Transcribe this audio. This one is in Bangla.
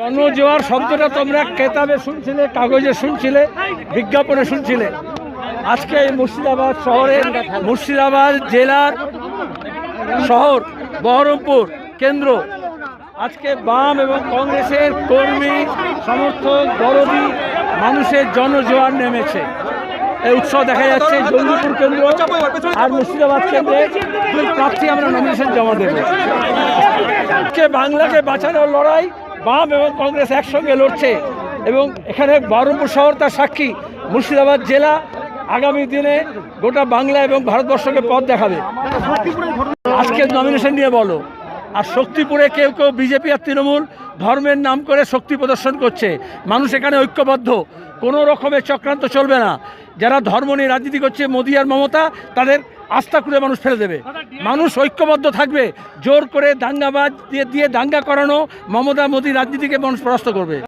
জনজোয়ার শব্দটা তোমরা কেতাবে শুনছিলে, কাগজে শুনছিলে, বিজ্ঞাপনে শুনছিলে। আজকে এই মুর্শিদাবাদ শহরের মুর্শিদাবাদ জেলার শহর, বহরমপুর কেন্দ্র। আজকে বাম এবং কংগ্রেসের কর্মী, সমর্থক দরদি মানুষের জনজোয়ার নেমেছে। এই উৎসব দেখা যাচ্ছে জঙ্গিপুর কেন্দ্র আর মুর্শিদাবাদ কেন্দ্রে। দুই প্রার্থী আমরা নমিনেশন জমা দেবো। বাংলাকে বাঁচানোর লড়াই বাম এবং কংগ্রেস একসঙ্গে লড়ছে এবং এখানে বহরমপুর শহর তার সাক্ষী, মুর্শিদাবাদ জেলা আগামী দিনে গোটা বাংলা এবং ভারতবর্ষকে পথ দেখাবে। আজকে নমিনেশন নিয়ে বলো। আর শক্তিপুরে কেউ কেউ বিজেপি আর তৃণমূল ধর্মের নাম করে শক্তি প্রদর্শন করছে। মানুষ এখানে ঐক্যবদ্ধ। কোনো রকমের চক্রান্ত চলবে না। যারা ধর্ম নিয়ে রাজনীতি করছে, মোদী আর মমতা, তাদের আস্থা করে মানুষ ফেলে দেবে। মানুষ ঐক্যবদ্ধ থাকবে, জোর করে দাঙ্গাবাজ দিয়ে দিয়ে দাঙ্গা করানো মমতা, মোদী রাজনীতিকে মানুষ পরাস্ত করবে।